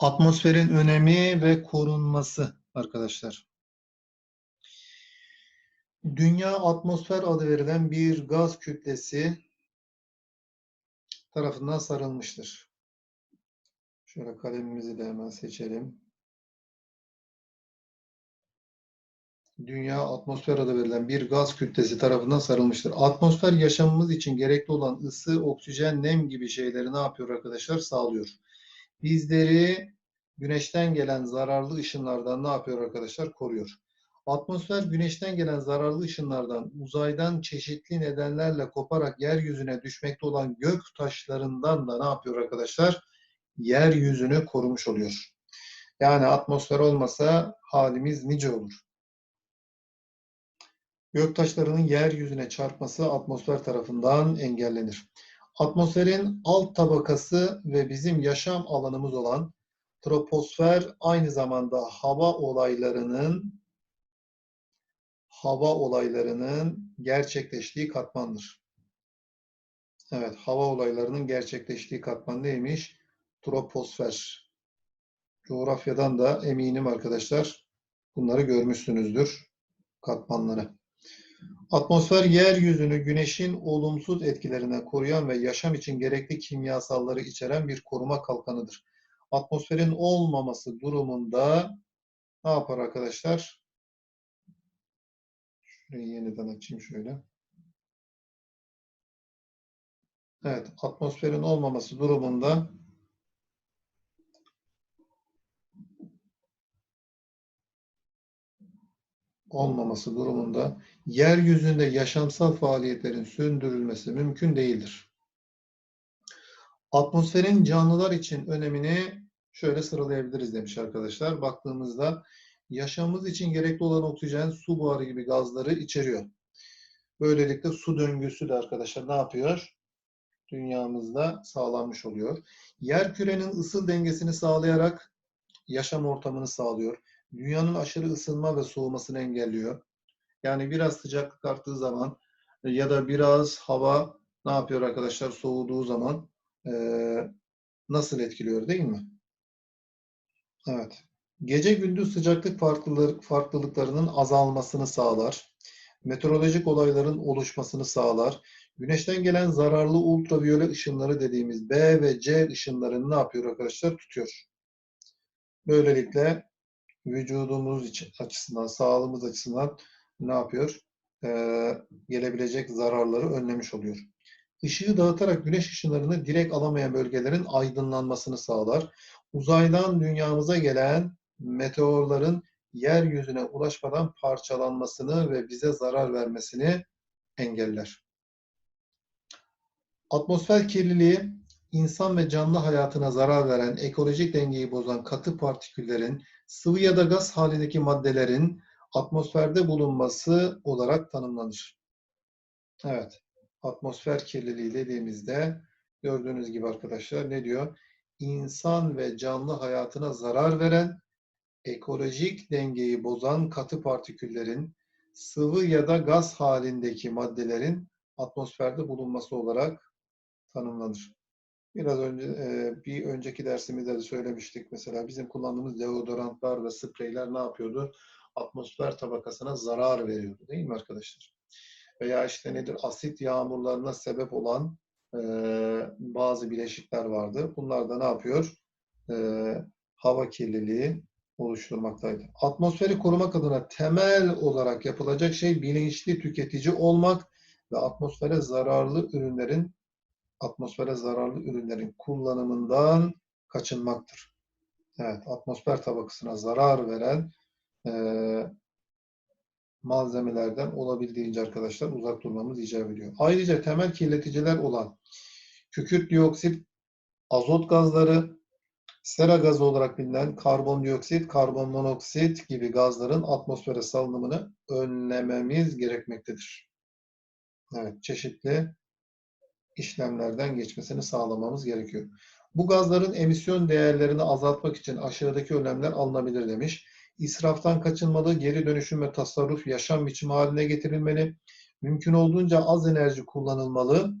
Atmosferin önemi ve korunması arkadaşlar. Dünya atmosfer adı verilen bir gaz kütlesi tarafından sarılmıştır. Şöyle kalemimizi de hemen seçelim. Dünya atmosfer adı verilen bir gaz kütlesi tarafından sarılmıştır. Atmosfer yaşamımız için gerekli olan ısı, oksijen, nem gibi şeyleri ne yapıyor arkadaşlar? Sağlıyor. Bizleri güneşten gelen zararlı ışınlardan ne yapıyor arkadaşlar? Koruyor. Atmosfer güneşten gelen zararlı ışınlardan uzaydan çeşitli nedenlerle koparak yeryüzüne düşmekte olan gök taşlarından da ne yapıyor arkadaşlar? Yeryüzünü korumuş oluyor. Yani atmosfer olmasa halimiz nice olur. Göktaşlarının yeryüzüne çarpması atmosfer tarafından engellenir. Atmosferin alt tabakası ve bizim yaşam alanımız olan troposfer aynı zamanda hava olaylarının hava olaylarının gerçekleştiği katmandır. Evet, hava olaylarının gerçekleştiği katman neymiş? Troposfer. Coğrafyadan da eminim arkadaşlar bunları görmüşsünüzdür katmanları. Atmosfer yeryüzünü güneşin olumsuz etkilerine koruyan ve yaşam için gerekli kimyasalları içeren bir koruma kalkanıdır. Atmosferin olmaması durumunda ne yapar arkadaşlar? Şurayı yeniden açayım şöyle. Evet, atmosferin olmaması durumunda olmaması durumunda yeryüzünde yaşamsal faaliyetlerin sürdürülmesi mümkün değildir. Atmosferin canlılar için önemini şöyle sıralayabiliriz demiş arkadaşlar. Baktığımızda yaşamımız için gerekli olan oksijen, su buharı gibi gazları içeriyor. Böylelikle su döngüsü de arkadaşlar ne yapıyor? Dünyamızda sağlanmış oluyor. Yer kürenin ısı dengesini sağlayarak yaşam ortamını sağlıyor. Dünyanın aşırı ısınma ve soğumasını engelliyor. Yani biraz sıcaklık arttığı zaman ya da biraz hava ne yapıyor arkadaşlar soğuduğu zaman e, nasıl etkiliyor değil mi? Evet. Gece gündüz sıcaklık farklılık, farklılıklarının azalmasını sağlar. Meteorolojik olayların oluşmasını sağlar. Güneşten gelen zararlı ultraviyole ışınları dediğimiz B ve C ışınlarını ne yapıyor arkadaşlar? Tutuyor. Böylelikle vücudumuz için açısından, sağlığımız açısından ne yapıyor? Ee, gelebilecek zararları önlemiş oluyor. Işığı dağıtarak güneş ışınlarını direkt alamayan bölgelerin aydınlanmasını sağlar. Uzaydan dünyamıza gelen meteorların yeryüzüne ulaşmadan parçalanmasını ve bize zarar vermesini engeller. Atmosfer kirliliği insan ve canlı hayatına zarar veren, ekolojik dengeyi bozan katı partiküllerin, sıvı ya da gaz halindeki maddelerin atmosferde bulunması olarak tanımlanır. Evet, atmosfer kirliliği dediğimizde gördüğünüz gibi arkadaşlar ne diyor? İnsan ve canlı hayatına zarar veren, ekolojik dengeyi bozan katı partiküllerin, sıvı ya da gaz halindeki maddelerin atmosferde bulunması olarak tanımlanır. Biraz önce bir önceki dersimizde de söylemiştik mesela bizim kullandığımız deodorantlar ve spreyler ne yapıyordu? Atmosfer tabakasına zarar veriyordu değil mi arkadaşlar? Veya işte nedir? Asit yağmurlarına sebep olan bazı bileşikler vardı. Bunlar da ne yapıyor? hava kirliliği oluşturmaktaydı. Atmosferi korumak adına temel olarak yapılacak şey bilinçli tüketici olmak ve atmosfere zararlı ürünlerin atmosfere zararlı ürünlerin kullanımından kaçınmaktır. Evet, atmosfer tabakasına zarar veren e, malzemelerden olabildiğince arkadaşlar uzak durmamız icap ediyor. Ayrıca temel kirleticiler olan kükürt dioksit, azot gazları, sera gazı olarak bilinen karbondioksit, karbon monoksit gibi gazların atmosfere salınımını önlememiz gerekmektedir. Evet, çeşitli işlemlerden geçmesini sağlamamız gerekiyor. Bu gazların emisyon değerlerini azaltmak için aşağıdaki önlemler alınabilir demiş. İsraftan kaçınmalı, geri dönüşüm ve tasarruf yaşam biçimi haline getirilmeli. Mümkün olduğunca az enerji kullanılmalı.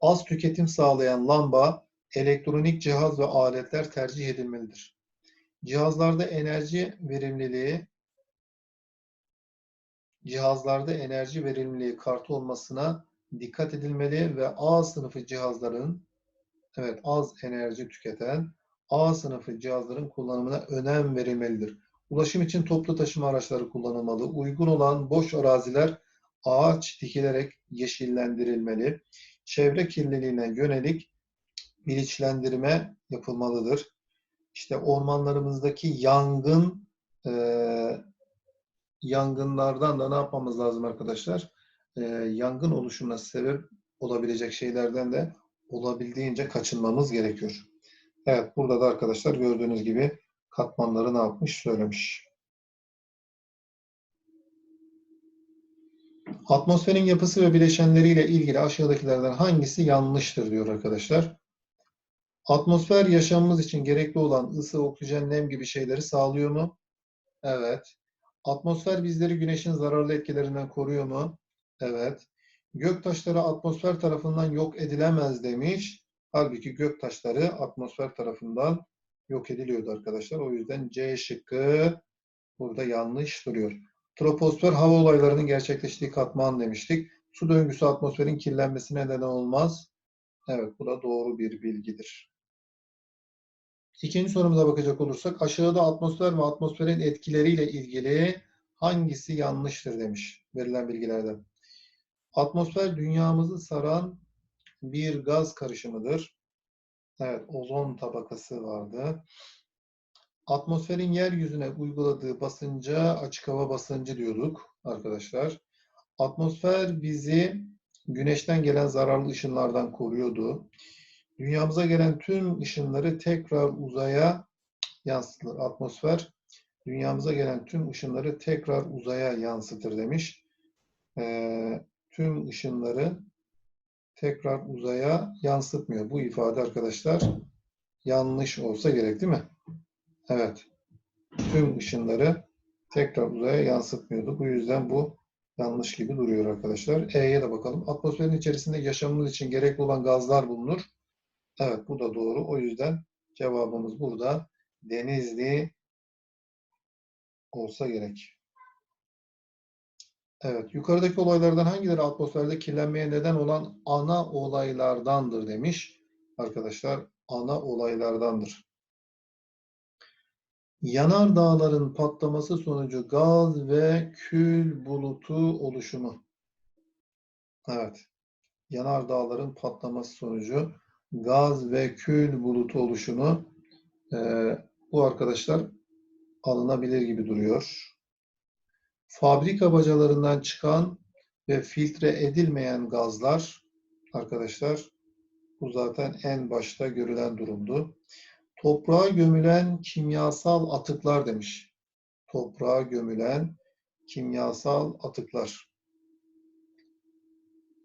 Az tüketim sağlayan lamba, elektronik cihaz ve aletler tercih edilmelidir. Cihazlarda enerji verimliliği cihazlarda enerji verimliliği kartı olmasına dikkat edilmeli ve A sınıfı cihazların evet az enerji tüketen A sınıfı cihazların kullanımına önem verilmelidir. Ulaşım için toplu taşıma araçları kullanılmalı. Uygun olan boş araziler ağaç dikilerek yeşillendirilmeli. Çevre kirliliğine yönelik bilinçlendirme yapılmalıdır. İşte ormanlarımızdaki yangın e, yangınlardan da ne yapmamız lazım arkadaşlar? E, yangın oluşumuna sebep olabilecek şeylerden de olabildiğince kaçınmamız gerekiyor. Evet, burada da arkadaşlar gördüğünüz gibi katmanları ne yapmış söylemiş. Atmosferin yapısı ve bileşenleriyle ilgili aşağıdakilerden hangisi yanlıştır diyor arkadaşlar. Atmosfer yaşamımız için gerekli olan ısı, oksijen, nem gibi şeyleri sağlıyor mu? Evet. Atmosfer bizleri güneşin zararlı etkilerinden koruyor mu? Evet. Göktaşları atmosfer tarafından yok edilemez demiş. Halbuki göktaşları atmosfer tarafından yok ediliyordu arkadaşlar. O yüzden C şıkkı burada yanlış duruyor. Troposfer hava olaylarının gerçekleştiği katman demiştik. Su döngüsü atmosferin kirlenmesine neden olmaz. Evet bu da doğru bir bilgidir. İkinci sorumuza bakacak olursak aşağıda atmosfer ve atmosferin etkileriyle ilgili hangisi yanlıştır demiş verilen bilgilerden. Atmosfer dünyamızı saran bir gaz karışımıdır. Evet, ozon tabakası vardı. Atmosferin yeryüzüne uyguladığı basınca açık hava basıncı diyorduk arkadaşlar. Atmosfer bizi güneşten gelen zararlı ışınlardan koruyordu. Dünyamıza gelen tüm ışınları tekrar uzaya yansıtır. Atmosfer dünyamıza gelen tüm ışınları tekrar uzaya yansıtır demiş. Ee, tüm ışınları tekrar uzaya yansıtmıyor. Bu ifade arkadaşlar yanlış olsa gerek değil mi? Evet. Tüm ışınları tekrar uzaya yansıtmıyordu. Bu yüzden bu yanlış gibi duruyor arkadaşlar. E'ye de bakalım. Atmosferin içerisinde yaşamımız için gerekli olan gazlar bulunur. Evet bu da doğru. O yüzden cevabımız burada Denizli olsa gerek. Evet, yukarıdaki olaylardan hangileri atmosferde kirlenmeye neden olan ana olaylardandır demiş. Arkadaşlar, ana olaylardandır. Yanar dağların patlaması sonucu gaz ve kül bulutu oluşumu. Evet, yanar dağların patlaması sonucu gaz ve kül bulutu oluşumu. Ee, bu arkadaşlar alınabilir gibi duruyor fabrika bacalarından çıkan ve filtre edilmeyen gazlar arkadaşlar bu zaten en başta görülen durumdu. Toprağa gömülen kimyasal atıklar demiş. Toprağa gömülen kimyasal atıklar.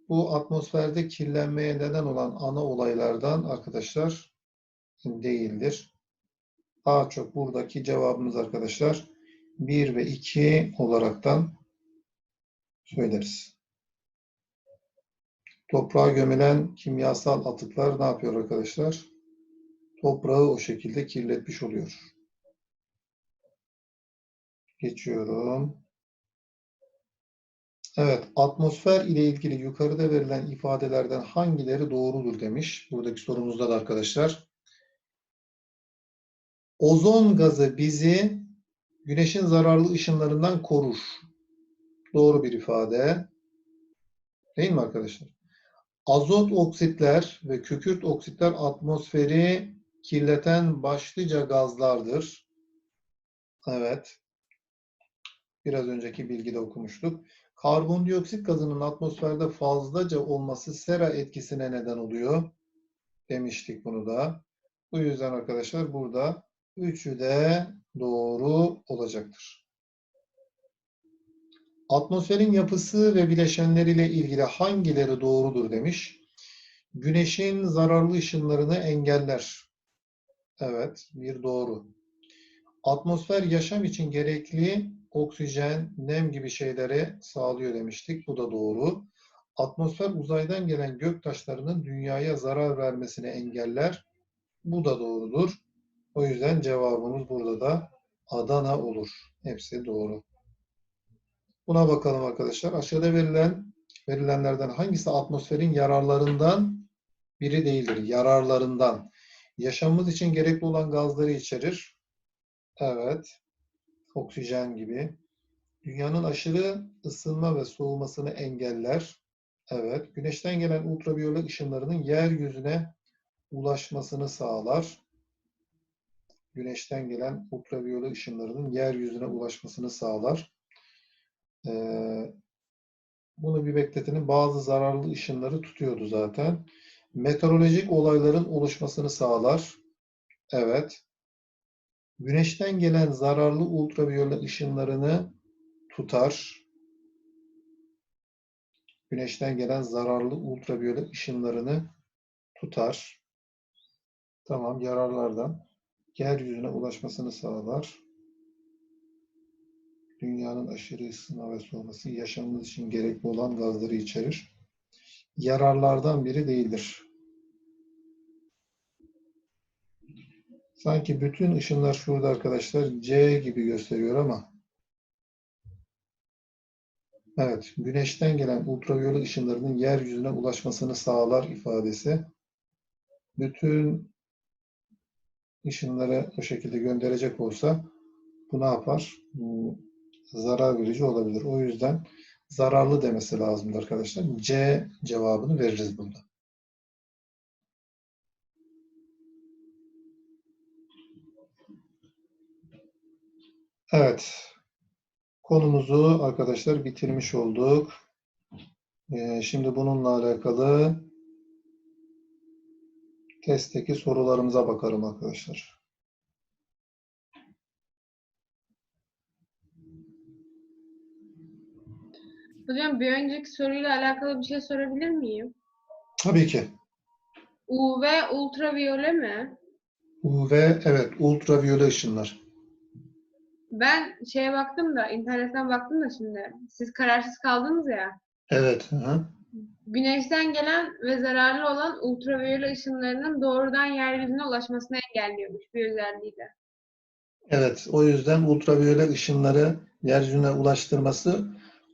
Bu atmosferde kirlenmeye neden olan ana olaylardan arkadaşlar değildir. Daha çok buradaki cevabımız arkadaşlar 1 ve 2 olaraktan söyleriz. Toprağa gömülen kimyasal atıklar ne yapıyor arkadaşlar? Toprağı o şekilde kirletmiş oluyor. Geçiyorum. Evet, atmosfer ile ilgili yukarıda verilen ifadelerden hangileri doğrudur demiş. Buradaki sorumuzda da arkadaşlar. Ozon gazı bizi güneşin zararlı ışınlarından korur. Doğru bir ifade. Değil mi arkadaşlar? Azot oksitler ve kükürt oksitler atmosferi kirleten başlıca gazlardır. Evet. Biraz önceki bilgide okumuştuk. Karbondioksit gazının atmosferde fazlaca olması sera etkisine neden oluyor. Demiştik bunu da. Bu yüzden arkadaşlar burada üçü de doğru olacaktır. Atmosferin yapısı ve bileşenleriyle ilgili hangileri doğrudur demiş. Güneşin zararlı ışınlarını engeller. Evet, bir doğru. Atmosfer yaşam için gerekli oksijen, nem gibi şeyleri sağlıyor demiştik. Bu da doğru. Atmosfer uzaydan gelen gök taşlarının dünyaya zarar vermesini engeller. Bu da doğrudur. O yüzden cevabımız burada da Adana olur. Hepsi doğru. Buna bakalım arkadaşlar. Aşağıda verilen verilenlerden hangisi atmosferin yararlarından biri değildir? Yararlarından. Yaşamımız için gerekli olan gazları içerir. Evet. Oksijen gibi. Dünyanın aşırı ısınma ve soğumasını engeller. Evet. Güneşten gelen ultraviyole ışınlarının yeryüzüne ulaşmasını sağlar. Güneşten gelen ultraviyole ışınlarının yeryüzüne ulaşmasını sağlar. Ee, bunu bir bekletenin bazı zararlı ışınları tutuyordu zaten. Meteorolojik olayların oluşmasını sağlar. Evet. Güneşten gelen zararlı ultraviyole ışınlarını tutar. Güneşten gelen zararlı ultraviyole ışınlarını tutar. Tamam, yararlardan yeryüzüne ulaşmasını sağlar. Dünyanın aşırı ısınma ve soğuması yaşamımız için gerekli olan gazları içerir. Yararlardan biri değildir. Sanki bütün ışınlar şurada arkadaşlar C gibi gösteriyor ama evet, güneşten gelen ultraviyole ışınlarının yeryüzüne ulaşmasını sağlar ifadesi. Bütün ışınları o şekilde gönderecek olsa bu ne yapar? Bu zarar verici olabilir. O yüzden zararlı demesi lazımdı arkadaşlar. C cevabını veririz burada. Evet. Konumuzu arkadaşlar bitirmiş olduk. Ee, şimdi bununla alakalı testteki sorularımıza bakalım arkadaşlar. Hocam bir önceki soruyla alakalı bir şey sorabilir miyim? Tabii ki. UV ultraviyole mi? UV, evet, ultraviyole ışınlar. Ben şeye baktım da, internetten baktım da şimdi. Siz kararsız kaldınız ya. Evet. Hı. Güneşten gelen ve zararlı olan ultraviyole ışınlarının doğrudan yeryüzüne ulaşmasını engelliyormuş bir özelliği de. Evet, o yüzden ultraviyole ışınları yeryüzüne ulaştırması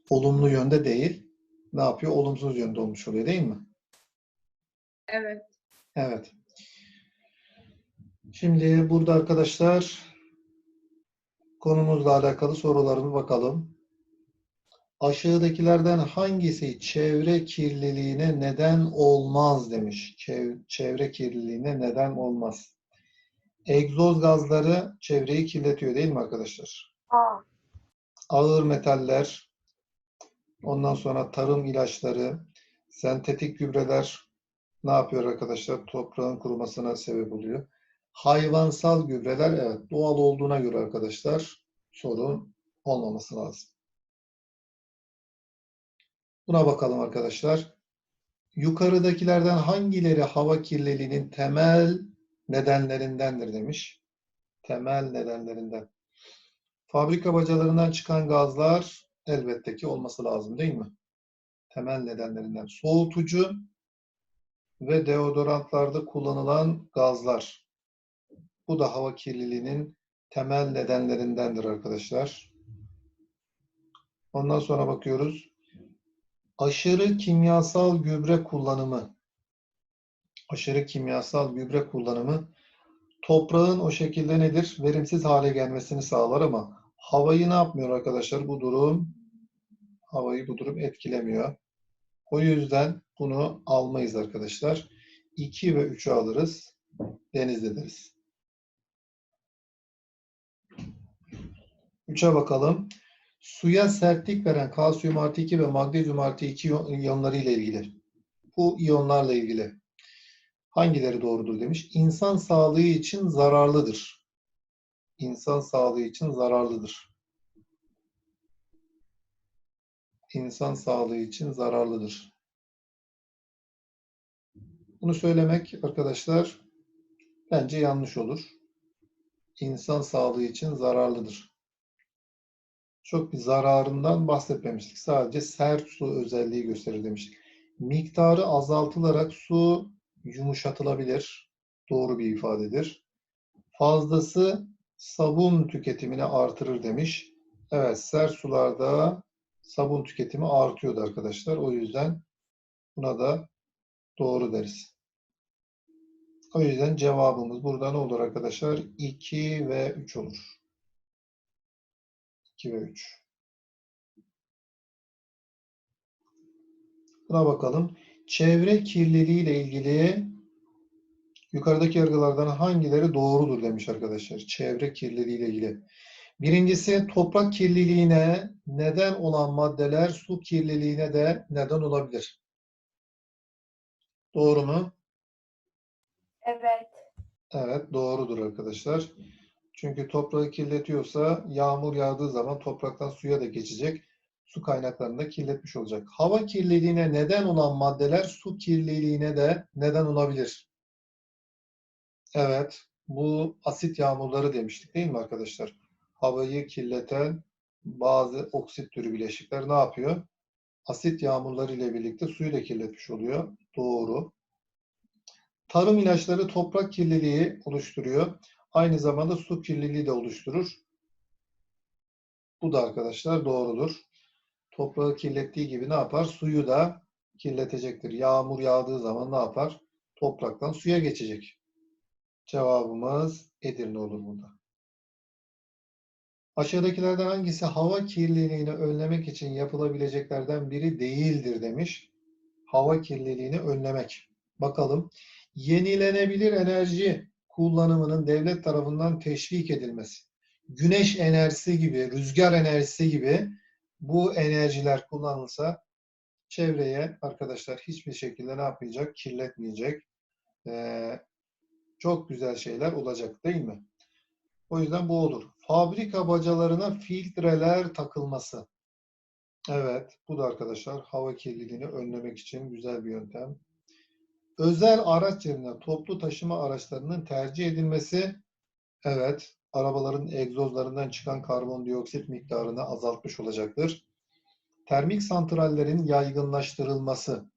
olumlu yönde değil. Ne yapıyor? Olumsuz yönde olmuş oluyor değil mi? Evet. Evet. Şimdi burada arkadaşlar konumuzla alakalı sorularımı bakalım. Aşağıdakilerden hangisi çevre kirliliğine neden olmaz demiş. Çev- Çevre kirliliğine neden olmaz. Egzoz gazları çevreyi kirletiyor değil mi arkadaşlar? Ağır metaller, ondan sonra tarım ilaçları, sentetik gübreler ne yapıyor arkadaşlar? Toprağın kurumasına sebep oluyor. Hayvansal gübreler evet doğal olduğuna göre arkadaşlar sorun olmaması lazım. Buna bakalım arkadaşlar. Yukarıdakilerden hangileri hava kirliliğinin temel nedenlerindendir demiş. Temel nedenlerinden. Fabrika bacalarından çıkan gazlar elbette ki olması lazım değil mi? Temel nedenlerinden. Soğutucu ve deodorantlarda kullanılan gazlar. Bu da hava kirliliğinin temel nedenlerindendir arkadaşlar. Ondan sonra bakıyoruz. Aşırı kimyasal gübre kullanımı. Aşırı kimyasal gübre kullanımı toprağın o şekilde nedir? Verimsiz hale gelmesini sağlar ama havayı ne yapmıyor arkadaşlar? Bu durum havayı bu durum etkilemiyor. O yüzden bunu almayız arkadaşlar. 2 ve 3'ü alırız. Denizde deriz. 3'e bakalım. Suya sertlik veren kalsiyum artı 2 ve magnezyum artı 2 iyonları ile ilgili. Bu iyonlarla ilgili. Hangileri doğrudur demiş. İnsan sağlığı için zararlıdır. İnsan sağlığı için zararlıdır. İnsan sağlığı için zararlıdır. Bunu söylemek arkadaşlar bence yanlış olur. İnsan sağlığı için zararlıdır. Çok bir zararından bahsetmemiştik. Sadece sert su özelliği gösterir demiştik. Miktarı azaltılarak su yumuşatılabilir. Doğru bir ifadedir. Fazlası sabun tüketimini artırır demiş. Evet, sert sularda sabun tüketimi artıyordu arkadaşlar. O yüzden buna da doğru deriz. O yüzden cevabımız burada ne olur arkadaşlar? 2 ve 3 olur. 2 ve 3. Buna bakalım. Çevre kirliliği ile ilgili yukarıdaki yargılardan hangileri doğrudur demiş arkadaşlar. Çevre kirliliği ile ilgili. Birincisi toprak kirliliğine neden olan maddeler su kirliliğine de neden olabilir. Doğru mu? Evet. Evet, doğrudur arkadaşlar. Çünkü toprağı kirletiyorsa yağmur yağdığı zaman topraktan suya da geçecek. Su kaynaklarını da kirletmiş olacak. Hava kirliliğine neden olan maddeler su kirliliğine de neden olabilir. Evet, bu asit yağmurları demiştik değil mi arkadaşlar? Havayı kirleten bazı oksit türü bileşikler ne yapıyor? Asit yağmurları ile birlikte suyu da kirletmiş oluyor. Doğru. Tarım ilaçları toprak kirliliği oluşturuyor. Aynı zamanda su kirliliği de oluşturur. Bu da arkadaşlar doğrudur. Toprağı kirlettiği gibi ne yapar? Suyu da kirletecektir. Yağmur yağdığı zaman ne yapar? Topraktan suya geçecek. Cevabımız Edirne olur burada. Aşağıdakilerden hangisi hava kirliliğini önlemek için yapılabileceklerden biri değildir demiş. Hava kirliliğini önlemek. Bakalım. Yenilenebilir enerji kullanımının devlet tarafından teşvik edilmesi. Güneş enerjisi gibi, rüzgar enerjisi gibi bu enerjiler kullanılsa çevreye arkadaşlar hiçbir şekilde ne yapmayacak? Kirletmeyecek. Ee, çok güzel şeyler olacak değil mi? O yüzden bu olur. Fabrika bacalarına filtreler takılması. Evet, bu da arkadaşlar hava kirliliğini önlemek için güzel bir yöntem. Özel araç yerine toplu taşıma araçlarının tercih edilmesi, evet, arabaların egzozlarından çıkan karbondioksit miktarını azaltmış olacaktır. Termik santrallerin yaygınlaştırılması.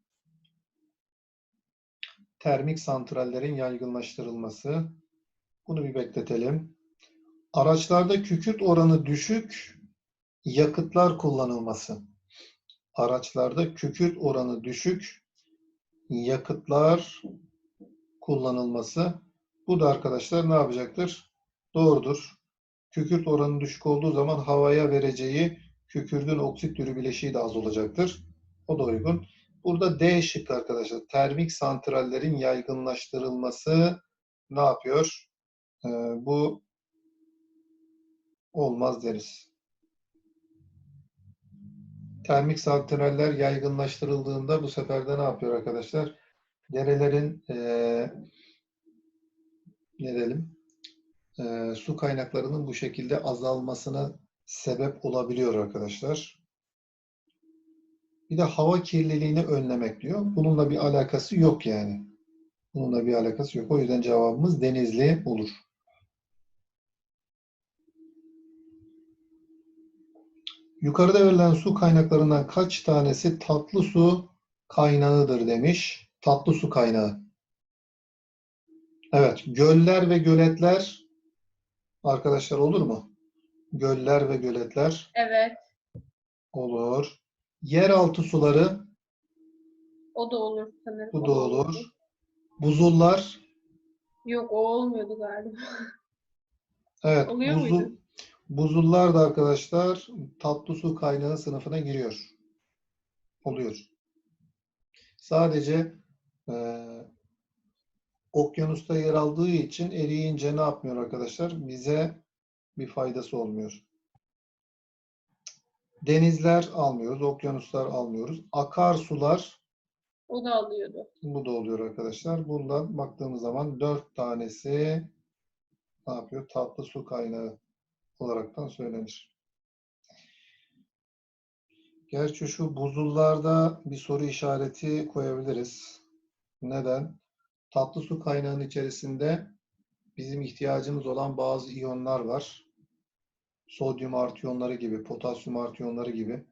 Termik santrallerin yaygınlaştırılması. Bunu bir bekletelim. Araçlarda kükürt oranı düşük yakıtlar kullanılması. Araçlarda kükürt oranı düşük yakıtlar kullanılması. Bu da arkadaşlar ne yapacaktır? Doğrudur. Kükürt oranı düşük olduğu zaman havaya vereceği kükürdün oksit türü bileşiği de az olacaktır. O da uygun. Burada D şıkkı arkadaşlar. Termik santrallerin yaygınlaştırılması ne yapıyor? Ee, bu olmaz deriz. Termik santraller yaygınlaştırıldığında bu sefer de ne yapıyor arkadaşlar? Derelerin eee ne diyelim eee, su kaynaklarının bu şekilde azalmasına sebep olabiliyor arkadaşlar. Bir de hava kirliliğini önlemek diyor. Bununla bir alakası yok yani. Bununla bir alakası yok. O yüzden cevabımız Denizli olur. Yukarıda verilen su kaynaklarından kaç tanesi tatlı su kaynağıdır demiş. Tatlı su kaynağı. Evet, göller ve göletler arkadaşlar olur mu? Göller ve göletler Evet. olur. Yeraltı suları O da olur sanırım. bu da olur. Buzullar Yok o olmuyordu galiba. evet Oluyor buzul, muydu? Buzullar da arkadaşlar tatlı su kaynağı sınıfına giriyor. Oluyor. Sadece eee okyanusta yer aldığı için eriyince ne yapmıyor arkadaşlar? Bize bir faydası olmuyor. Denizler almıyoruz, okyanuslar almıyoruz. Akarsular O da alıyordu. bu da oluyor arkadaşlar. Bundan baktığımız zaman dört tanesi ne yapıyor? Tatlı su kaynağı olaraktan söylenir. Gerçi şu buzullarda bir soru işareti koyabiliriz. Neden? Tatlı su kaynağının içerisinde bizim ihtiyacımız olan bazı iyonlar var. Sodyum artı iyonları gibi, potasyum artı iyonları gibi.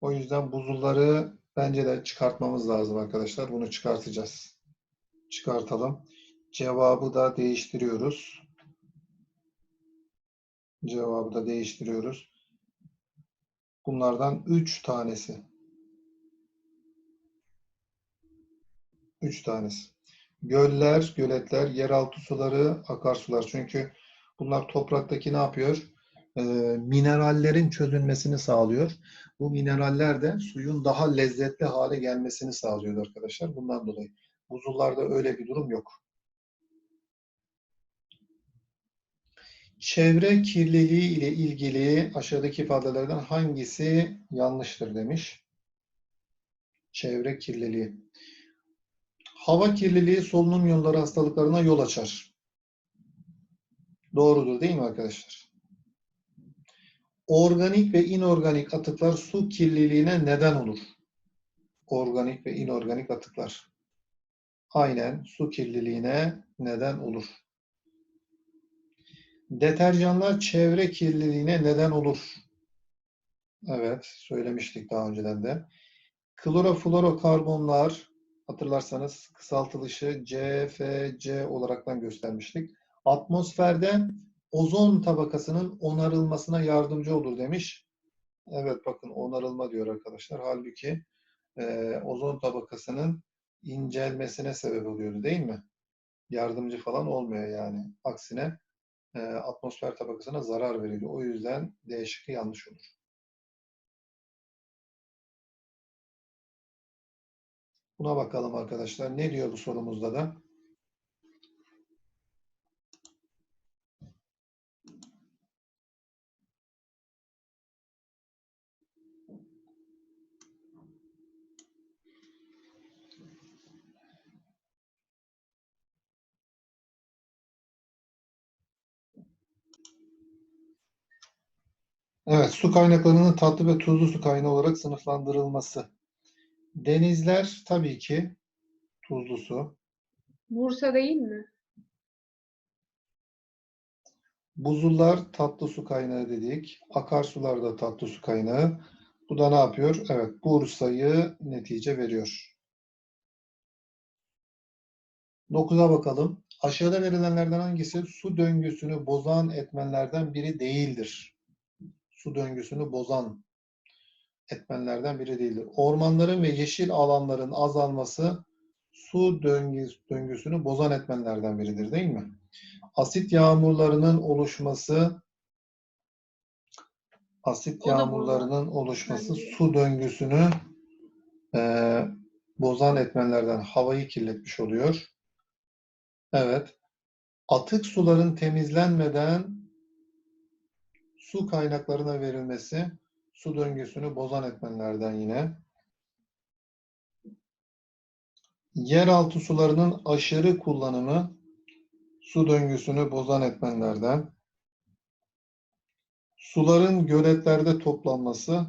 O yüzden buzulları bence de çıkartmamız lazım arkadaşlar. Bunu çıkartacağız. Çıkartalım. Cevabı da değiştiriyoruz. Cevabı da değiştiriyoruz. Bunlardan 3 tanesi. 3 tanesi. Göller, göletler, yeraltı suları, akarsular. Çünkü bunlar topraktaki ne yapıyor? Ee, minerallerin çözülmesini sağlıyor. Bu mineraller de suyun daha lezzetli hale gelmesini sağlıyor arkadaşlar. Bundan dolayı. Buzullarda öyle bir durum yok. Çevre kirliliği ile ilgili aşağıdaki ifadelerden hangisi yanlıştır demiş. Çevre kirliliği. Hava kirliliği solunum yolları hastalıklarına yol açar. Doğrudur değil mi arkadaşlar? Organik ve inorganik atıklar su kirliliğine neden olur. Organik ve inorganik atıklar. Aynen su kirliliğine neden olur. Deterjanlar çevre kirliliğine neden olur. Evet, söylemiştik daha önceden de. Kloroflorokarbonlar hatırlarsanız kısaltılışı CFC olaraktan göstermiştik. Atmosferde ozon tabakasının onarılmasına yardımcı olur demiş. Evet bakın onarılma diyor arkadaşlar. Halbuki e, ozon tabakasının incelmesine sebep oluyordu değil mi? Yardımcı falan olmuyor yani. Aksine e, atmosfer tabakasına zarar veriyor. O yüzden D şıkkı yanlış olur. Buna bakalım arkadaşlar. Ne diyor bu sorumuzda da? Evet, su kaynaklarının tatlı ve tuzlu su kaynağı olarak sınıflandırılması. Denizler tabii ki tuzlu su. Bursa değil mi? Buzullar tatlı su kaynağı dedik. Akarsular da tatlı su kaynağı. Bu da ne yapıyor? Evet, Bursa'yı netice veriyor. 9'a bakalım. Aşağıda verilenlerden hangisi su döngüsünü bozan etmenlerden biri değildir? Su döngüsünü bozan etmenlerden biri değildir. Ormanların ve yeşil alanların azalması su döngüsü, döngüsünü bozan etmenlerden biridir değil mi? Asit yağmurlarının oluşması asit yağmurlarının oluşması su döngüsünü eee, bozan etmenlerden havayı kirletmiş oluyor. Evet. Atık suların temizlenmeden su kaynaklarına verilmesi su döngüsünü bozan etmenlerden yine. Yeraltı sularının aşırı kullanımı su döngüsünü bozan etmenlerden. Suların göletlerde toplanması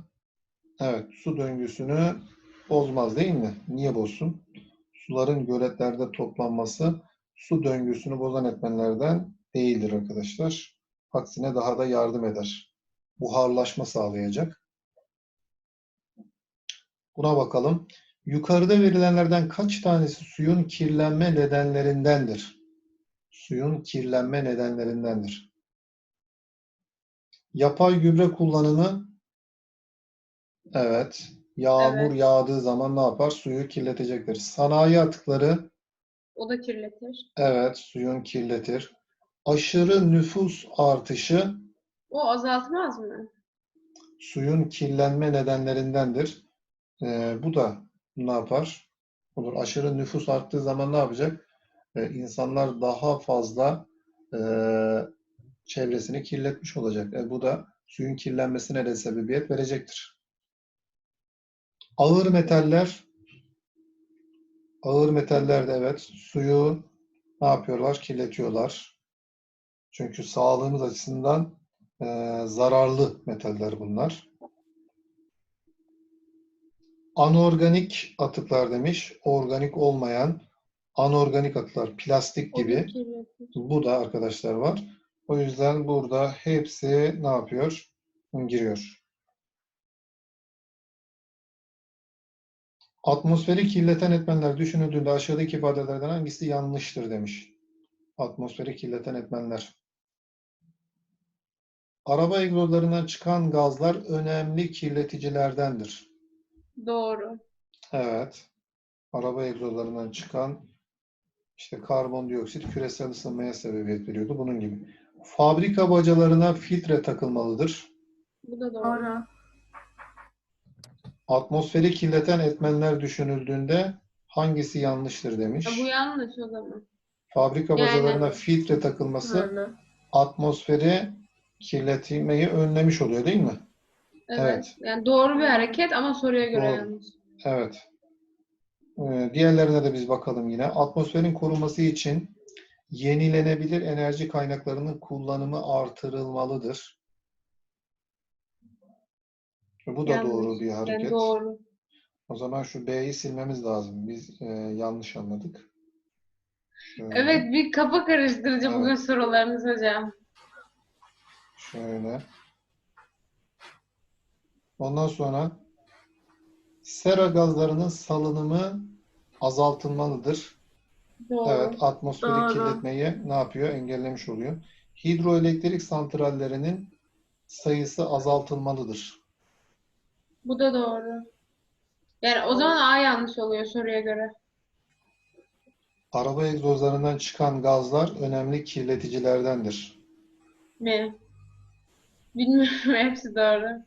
evet su döngüsünü bozmaz değil mi? Niye bozsun? Suların göletlerde toplanması su döngüsünü bozan etmenlerden değildir arkadaşlar. Aksine daha da yardım eder. Buharlaşma sağlayacak. Buna bakalım. Yukarıda verilenlerden kaç tanesi suyun kirlenme nedenlerindendir? Suyun kirlenme nedenlerindendir. Yapay gübre kullanımı evet. Yağmur Evet. yağdığı zaman ne yapar? Suyu kirletecektir. Sanayi atıkları O da kirletir. evet suyun kirletir. Aşırı nüfus artışı O azaltmaz mı? suyun kirlenme nedenlerindendir. Ee, bu da ne yapar? Olur. Aşırı nüfus arttığı zaman ne yapacak? Ee, insanlar daha fazla e, çevresini kirletmiş olacak. E, bu da suyun kirlenmesine de sebebiyet verecektir. Ağır metaller ağır metaller de evet suyu ne yapıyorlar? Kirletiyorlar. Çünkü sağlığımız açısından e, zararlı metaller bunlar. Anorganik atıklar demiş. Organik olmayan anorganik atıklar, plastik gibi. Bu da arkadaşlar var. O yüzden burada hepsi ne yapıyor? Giriyor. Atmosferi kirleten etmenler düşünüldüğünde aşağıdaki ifadelerden hangisi yanlıştır demiş. Atmosferi kirleten etmenler. Araba egzozlarından çıkan gazlar önemli kirleticilerdendir. Doğru. Evet. Araba egzozlarından çıkan işte karbondioksit küresel ısınmaya sebebiyet veriyordu. Bunun gibi. Fabrika bacalarına filtre takılmalıdır. Bu da doğru. Atmosferi kirleten etmenler düşünüldüğünde hangisi yanlıştır demiş. Ha, bu yanlış o zaman. Fabrika Yani- bacalarına filtre takılması Doğru. atmosferi kirletmeyi önlemiş oluyor değil mi? Evet. Evet. Yani doğru bir hareket ama soruya göre Doğru. yanlış. Evet. Ee, diğerlerine de biz bakalım yine. Atmosferin korunması için yenilenebilir enerji kaynaklarının kullanımı artırılmalıdır. Bu da Yanlış. doğru bir Yani hareket. doğru. O zaman şu B'yi silmemiz lazım. Biz e, yanlış anladık. Şöyle, Evet bir kafa karıştırıcı Evet. bugün sorularınız hocam. Şöyle. Ondan sonra sera gazlarının salınımı azaltılmalıdır. Doğru. Evet, atmosferi Doğru. kirletmeyi ne yapıyor? Engellemiş oluyor. Hidroelektrik santrallerinin sayısı azaltılmalıdır. Bu da doğru. Yani o zaman A yanlış oluyor soruya göre. Araba egzozlarından çıkan gazlar önemli kirleticilerdendir. Mi? Bilmiyorum hepsi doğru.